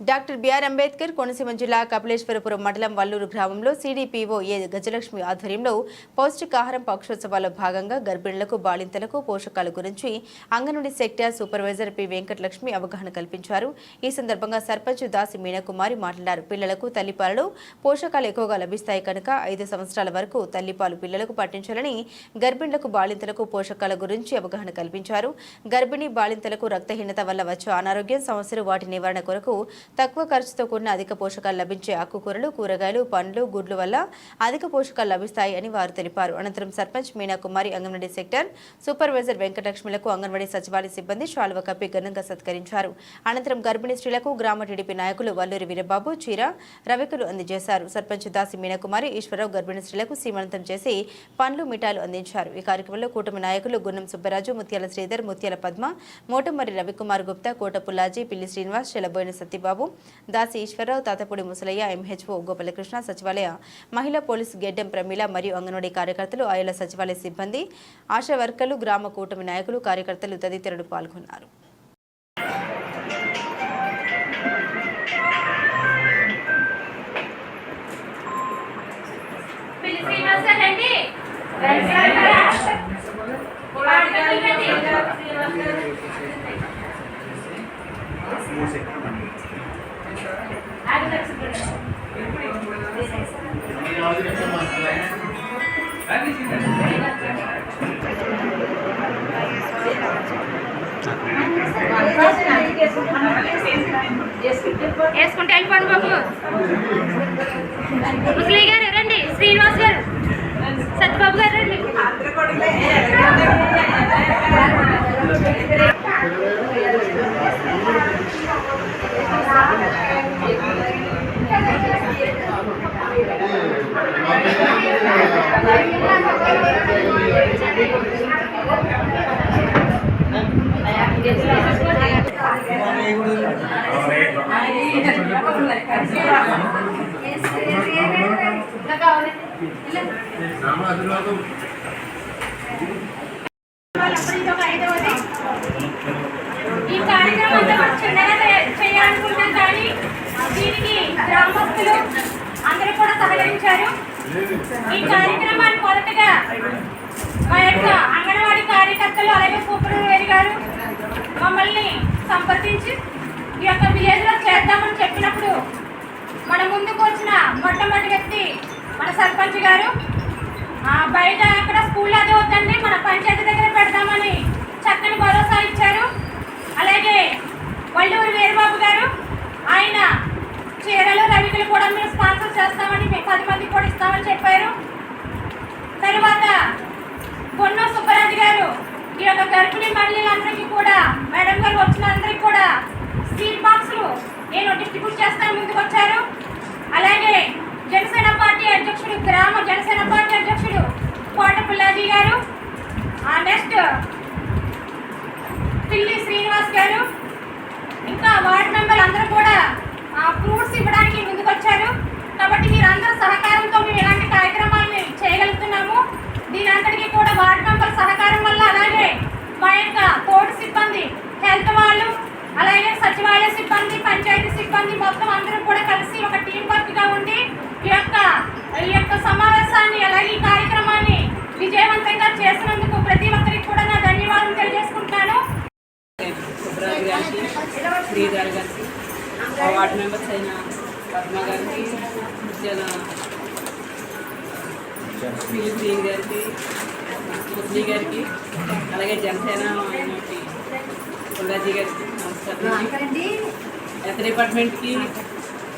Doctor BR Ambedkar Konaseema జిల్లా కపిలేశ్వరపురం మండలం వల్లూరు గ్రామంలో సిడిపిఓ ఏ గజలక్ష్మి ఆధ్వర్యంలో పౌష్టికాహారం పక్షోత్సవాల్లో భాగంగా గర్భిణులకు బాలింతలకు పోషకాల గురించి anganwadi sector supervisor P. Venkatalakshmi అవగాహన కల్పించారు. ఈ సందర్భంగా సర్పంచ్ దాసి మీనాకుమారి మాట్లాడారు. పిల్లలకు తల్లిపాలలో పోషకాలు ఎక్కువగా లభిస్తాయి కనుక ఐదు సంవత్సరాల వరకు తల్లిపాలు పిల్లలకు పట్టించాలని గర్భిణులకు బాలింతలకు పోషకాల గురించి అవగాహన కల్పించారు. గర్భిణీ బాలింతలకు రక్తహీనత వల్ల వచ్చే అనారోగ్యం సమస్యలు వాటి నివారణ కొరకు తక్కువ ఖర్చుతో కూడిన అధిక పోషకాలు లభించే ఆకుకూరలు కూరగాయలు పండ్లు గుడ్లు వల్ల అధిక పోషకాలు లభిస్తాయి అని వారు తెలిపారు. అనంతరం సర్పంచ్ మీనాకుమారి అంగన్వాడీ సెక్టర్ సూపర్వైజర్ వెంకటలక్ష్మిలకు అంగన్వాడీ సచివాలయ సిబ్బంది శాలువ కప్పి ఘనంగా సత్కరించారు. అనంతరం గర్భిణీ స్త్రీలకు గ్రామ టీడీపీ నాయకులు వల్లూరి వీరబాబు చీర రవికులు అందజేశారు. సర్పంచ్ దాసి మీనాకుమారి ఈశ్వరరావు గర్భిణీ స్త్రీలకు సీమంతం చేసి పండ్లు మిఠాయిలు అందించారు. ఈ కార్యక్రమంలో కూటమి నాయకులు గున్నం సుబ్బరాజు ముత్యాల శ్రీధర్ ముత్యాల పద్మ మోటమర్రి రవికుమార్ గుప్తా కోట పుల్లాజీ పిల్లి శ్రీనివాస్ చెలబోయిన సత్యబాబు దాసి ఈశ్వరరావు తాతపూడి ముసలయ్య ఎంహెచ్ఓ గోపాలకృష్ణ సచివాలయ మహిళా పోలీస్ గెడ్డెం ప్రమీల మరియు అంగన్వాడీ కార్యకర్తలు ఆయా సచివాలయ సిబ్బంది ఆశా వర్కర్లు గ్రామ కూటమి నాయకులు కార్యకర్తలు తదితరులు పాల్గొన్నారు Thank you. వేసుకుంటే వెళ్ళిపోండి బాబు. ముసలి గారు రండి. శ్రీనివాస్ గారు. సత్యబాబు గారు రండి. ఈ కార్యక్రమం చిన్నగా చేయాలనుకుంటాం కానీ దీనికి గ్రామస్తులు అందరూ కూడా సహకరించారు ఈ కార్యక్రమాన్ని మొదటగా మా యొక్క అంగన్వాడీ కార్యకర్తలు అలాగే సూపర్వైజర్ గారు మమ్మల్ని సంప్రదించి ఈ యొక్క విలేజ్లో చేద్దామని చెప్పినప్పుడు మన ముందుకు వచ్చిన మొట్టమొదటి వ్యక్తి మన సర్పంచ్ గారు. బయట అక్కడ స్కూల్ అదే వద్దండి మన పంచాయతీ దగ్గర పెడదామని చక్కని భరోసా ఇచ్చారు. అలాగే వల్లూరు వీరబాబు గారు ఆయన చీరలు రవికలు కూడా మేము స్పాన్సర్ చేస్తామని మేము పది మందికి కూడా ఇస్తామని చెప్పారు. తర్వాత బొన్నో సుబ్బరాజు గారు ఈ యొక్క గర్భిణీ మహిళలందరికీ కూడా మేడం గారు వచ్చిన అందరికీ కూడా స్టీల్ బాక్సులు నేను డిస్ట్రిబ్యూట్ చేస్తాను ముందుకు వచ్చారు. అలాగే జనసేన పార్టీ అధ్యక్షుడు గ్రామ జనసేన పార్టీ అధ్యక్షుడు కోట పుల్లాజీ గారు ఆ నెక్స్ట్ పిల్లి శ్రీనివాస్ గారు ఇంకా వార్డు మెంబర్లు అందరూ కూడా ఫ్రూట్స్ ఇవ్వడానికి ముందుకు వచ్చారు కాబట్టి మీరందరూ సహకారంతో మేము ఇలాంటి కార్యక్రమాలను చేయగలుగుతున్నాము దీని అంతటికీ కూడా వార్డు మెంబర్ సహకారం వల్ల అలాగే మా యొక్క తోటి సిబ్బంది హెల్త్ వాళ్ళు అలాగే సచివాలయ సిబ్బంది పంచాయతీ సిబ్బంది మొత్తం అందరూ కూడా కలిసి ఒక టీం వర్క్గా ఉండి ఈ యొక్క ఈ యొక్క సమావేశాన్ని అలాగే ఈ కార్యక్రమాన్ని విజయవంతంగా చేసినందుకు ప్రతి ఒక్కరికి కూడా నా ధన్యవాదాలు తెలియజేసుకుంటున్నాను. గారికి శ్రీధర్ గారికి మా వార్డు మెంబర్స్ అయిన పద్మ గారికి జన గారికి ముస్లి గారికి అలాగే జనసేన పుల్లాజీ గారికి నమస్కారం. హెల్త్ డిపార్ట్మెంట్కి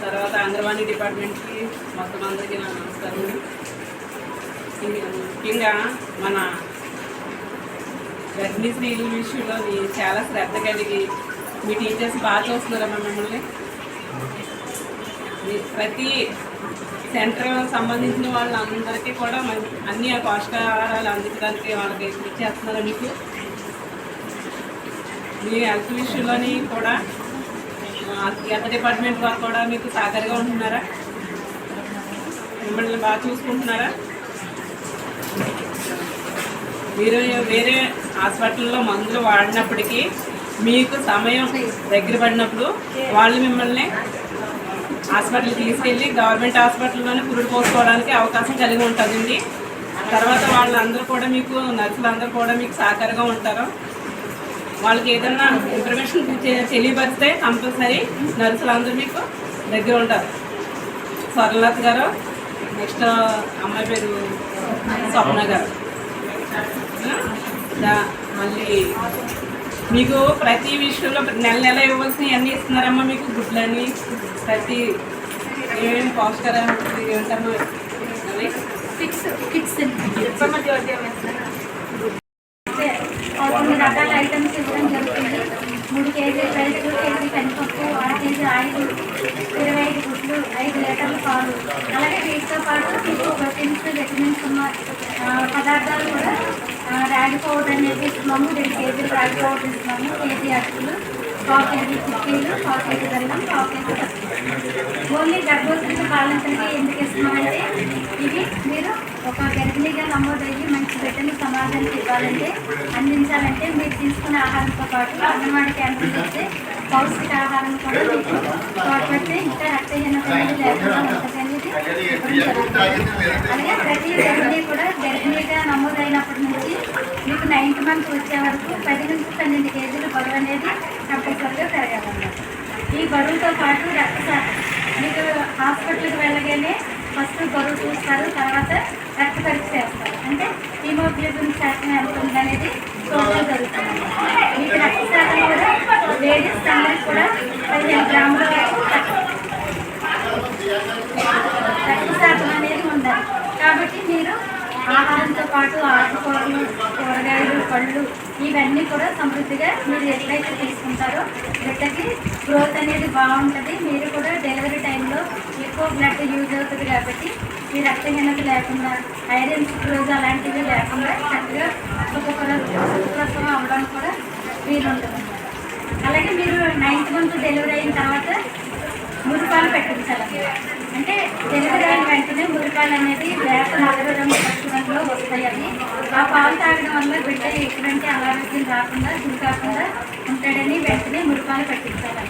తర్వాత అంగన్వాడీ డిపార్ట్మెంట్కి మొత్తం అందరికీ నా నమస్కారం. ముఖ్యంగా మన గర్భిణీ స్త్రీల విషయంలో మీ చాలా శ్రద్ధ కలిగి మీ టీచర్స్ బాగా చూస్తున్నారమ్మా మిమ్మల్ని. ప్రతి సెంటర్ సంబంధించిన వాళ్ళందరికీ కూడా అన్ని ఆ పోషకాహారాలు అందించడానికి వాళ్ళకి ఇచ్చేస్తున్నారు మీకు. మీ హెల్త్ విషయంలోని కూడా హెల్త్ డిపార్ట్మెంట్ వారు కూడా మీకు సహకారిగా ఉంటున్నారా? మిమ్మల్ని బాగా చూసుకుంటున్నారా? మీరు వేరే హాస్పిటల్లో మందులు వాడినప్పటికీ మీకు సమయం దగ్గర పడినప్పుడు వాళ్ళు మిమ్మల్ని హాస్పిటల్కి తీసుకెళ్ళి గవర్నమెంట్ హాస్పిటల్లోనే పురుడు పోసుకోవడానికి అవకాశం కలిగి ఉంటుందండి. తర్వాత వాళ్ళందరూ కూడా మీకు నర్సులు అందరూ కూడా మీకు సహకారంగా ఉంటారు. వాళ్ళకి ఏదన్నా ఇన్ఫర్మేషన్ తెలియపరిస్తే కంపల్సరీ నర్సులు అందరూ మీకు దగ్గర ఉంటారు. స్వర్ణలత గారు నెక్స్ట్ అమ్మాయి పేరు స్వప్న గారు. మళ్ళీ మీకు ప్రతి విషయంలో నెల నెల ఇవ్వాల్సినవి అన్నీ ఇస్తున్నారమ్మా మీకు గుడ్లని ప్రతి ఏమేమి ఏంటమ్మా? కొన్ని రకాల ఐటమ్స్ ఇవ్వడం జరుగుతుంది మూడు కేజీలు రైస్ కేజీ అర కేజీ ఆయిల్ ఇరవై ఐదు గుడ్లు ఐదు లీటర్ల పాలు. అలాగే వీటితో పాటు మీకు ప్రోటీన్స్ విటమిన్స్ ఉన్న పదార్థాలు కూడా రాగి పౌడర్ అనేది ఇస్తున్నాము రెండు కేజీలు రాగి పౌడర్ ఇస్తున్నాము కేజీ అక్కులు పావు కేజీ చిక్కీలు పావు కేజీ బెల్లం పావు కేజీ పసుపు. ఓన్లీ గర్భవతులకు బాలింతలకి ఎందుకు ఇస్తున్నామంటే ఇవి మీరు ఒక గర్భిణీగా నమోదయ్యి మంచి బిడ్డని సమాజానికి ఇవ్వాలంటే అందించాలంటే మీరు తీసుకున్న ఆహారంతో పాటు అంగన్వాడీ క్యాంపులు చేస్తే పౌష్టిక ఆహారం కూడా మీకు తోడ్పడితే ఇంకా రక్తహీనత అనేది లేకుండా ఉంటుంది అనేది ఇవ్వడం జరుగుతుంది. అలాగే ప్రతి గర్భిణీ కూడా గర్భిణీగా నమోదైనప్పటి నుంచి మీకు నైన్త్ మంత్ వచ్చే వరకు పది నుంచి పన్నెండు కేజీల బరువు అనేది కంపల్సరీగా పెరగాలన్నమాట ఈ బరువుతో పాటు రక్తశాతం మీకు హాస్పిటల్కి వెళ్ళగానే ఫస్ట్ బరువు చూస్తారు తర్వాత రక్త పరీక్ష చేస్తారు. అంటే హీమోగ్లోబిన్ శాతం ఎంత ఉందనేది చూడడం జరుగుతుంది. మీకు రక్త శాతం కూడా లేడీస్ అందరికి కూడా పదిహేను గ్రాముల వరకు రక్త శాతం అనేది ఉండాలి. కాబట్టి మీరు ఆహారంతో పాటు ఆకుకూరలు కూరగాయలు పళ్ళు ఇవన్నీ కూడా సమృద్ధిగా మీరు ఎట్లయితే తీసుకుంటారో బిడ్డకి గ్రోత్ అనేది బాగుంటుంది మీరు కూడా డెలివరీ టైంలో ఎక్కువ బ్లడ్ యూజ్ అవుతుంది కాబట్టి మీ రక్తహీనత లేకుండా ఐరన్ క్లోజ్ అలాంటివి లేకుండా చక్కగా సుఖప్ర సుఖప్రసవం అవ్వడానికి కూడా వీలుంటుంది. అలాగే మీరు నైన్త్ మంత్ డెలివరీ అయిన తర్వాత మురిపాలు పెట్టించాలి. అంటే డెలివరీ అయిన వెంటనే మురిపాలు అనేది వేప నలుగు పసుపు వస్తాయి ఆ పాలు తాగడం వల్ల బిడ్డ ఎటువంటి అనారోగ్యం రాకుండా గురి కాకుండా ఉంటాడని వెంటనే మురిపాలు పెట్టించాలి